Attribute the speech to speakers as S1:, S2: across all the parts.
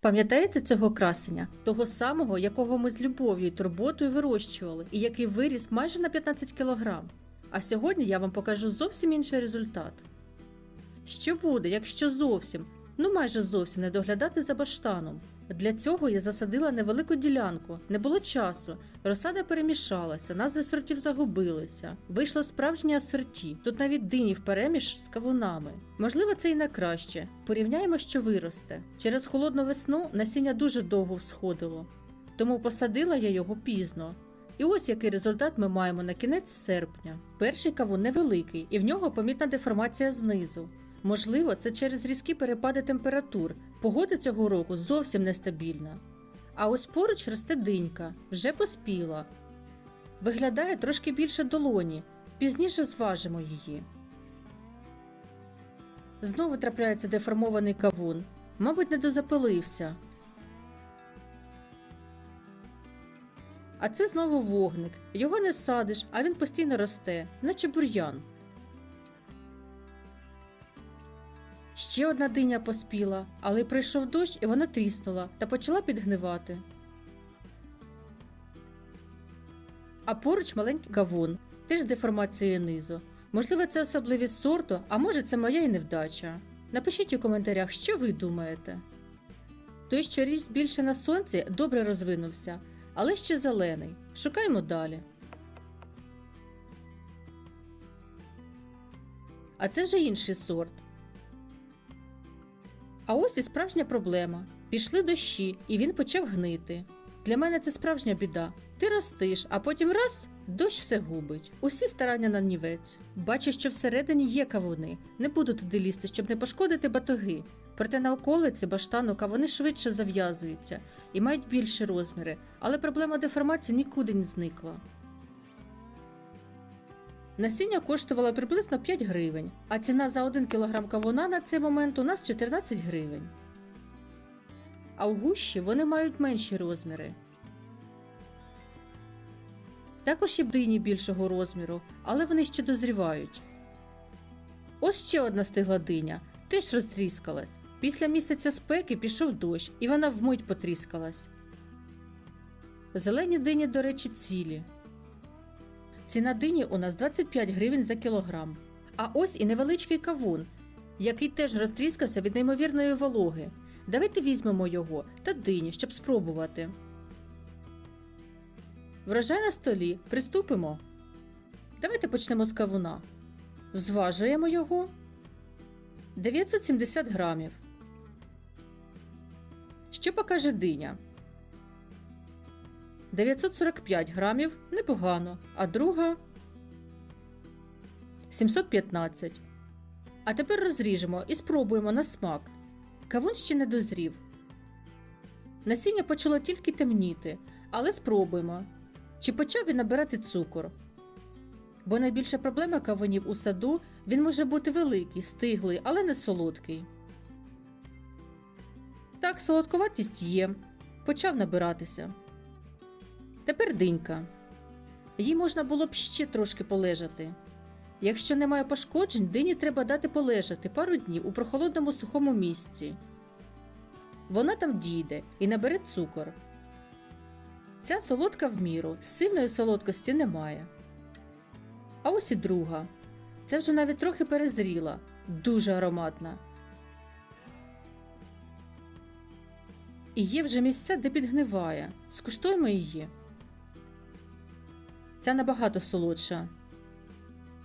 S1: Пам'ятаєте цього красення? Того самого, якого ми з любов'ю і турботою вирощували, і який виріс майже на 15 кілограм. А сьогодні я вам покажу зовсім інший результат. Що буде, якщо зовсім, ну майже зовсім не доглядати за баштаном? Для цього я засадила невелику ділянку, не було часу. Розсада перемішалася, назви сортів загубилися. Вийшло справжнє асорті. Тут навіть дині впереміж з кавунами. Можливо, це і на краще. Порівняємо, що виросте. Через холодну весну насіння дуже довго всходило, тому посадила я його пізно. І ось який результат ми маємо на кінець серпня. Перший кавун невеликий, і в нього помітна деформація знизу. Можливо, це через різкі перепади температур. Погода цього року зовсім нестабільна. А ось поруч росте динька, вже поспіла. Виглядає трошки більше долоні. Пізніше зважимо її. Знову трапляється деформований кавун. Мабуть, не дозапилився. А це знову вогник. Його не садиш, а він постійно росте, наче бур'ян. Ще одна диня поспіла, але прийшов дощ, і вона тріснула та почала підгнивати. А поруч маленький кавун, теж з деформацією низу. Можливо, це особливість сорту, а може, це моя і невдача. Напишіть у коментарях, що ви думаєте. Той, що ріс більше на сонці, добре розвинувся, але ще зелений. Шукаємо далі. А це вже інший сорт. А ось і справжня проблема. Пішли дощі, і він почав гнити. Для мене це справжня біда. Ти ростиш, а потім раз дощ все губить. Усі старання на нівець. Бачу, що всередині є кавуни. Не буду туди лізти, щоб не пошкодити батоги. Проте на околиці баштану кавуни швидше зав'язуються і мають більші розміри, але проблема деформації нікуди не зникла. Насіння коштувало приблизно 5 гривень, а ціна за 1 кг кавуна на цей момент у нас 14 гривень. А у гущі вони мають менші розміри. Також є дині більшого розміру, але вони ще дозрівають. Ось ще одна стигла диня, теж розтріскалась. Після місяця спеки пішов дощ, і вона вмить потріскалась. Зелені дині, до речі, цілі. Ціна дині у нас 25 гривень за кілограм. А ось і невеличкий кавун, який теж розтріскався від неймовірної вологи. Давайте візьмемо його та дині, щоб спробувати. Врожай на столі. Приступимо. Давайте почнемо з кавуна. Зважуємо його 970 грамів. Що покаже диня? 945 грамів непогано, а друга 715. А тепер розріжемо і спробуємо на смак. Кавун ще не дозрів. Насіння почало тільки темніти, але спробуємо. Чи почав він набирати цукор? Бо найбільша проблема кавунів у саду він може бути великий, стиглий, але не солодкий. Так, солодковатість є. Почав набиратися. Тепер динька. Їй можна було б ще трошки полежати. Якщо немає пошкоджень, дині треба дати полежати пару днів у прохолодному сухому місці. Вона там дійде і набере цукор. Ця солодка в міру, сильної солодкості немає. А ось і друга. Це вже навіть трохи перезріла, дуже ароматна. І є вже місця, де підгниває. Скуштуємо її. Ця набагато солодша.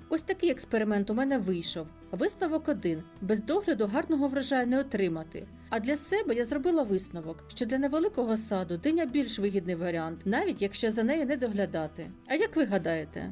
S1: Ось такий експеримент у мене вийшов. Висновок один: без догляду гарного врожаю не отримати. А для себе я зробила висновок, що для невеликого саду диня більш вигідний варіант, навіть якщо за нею не доглядати. А як ви гадаєте?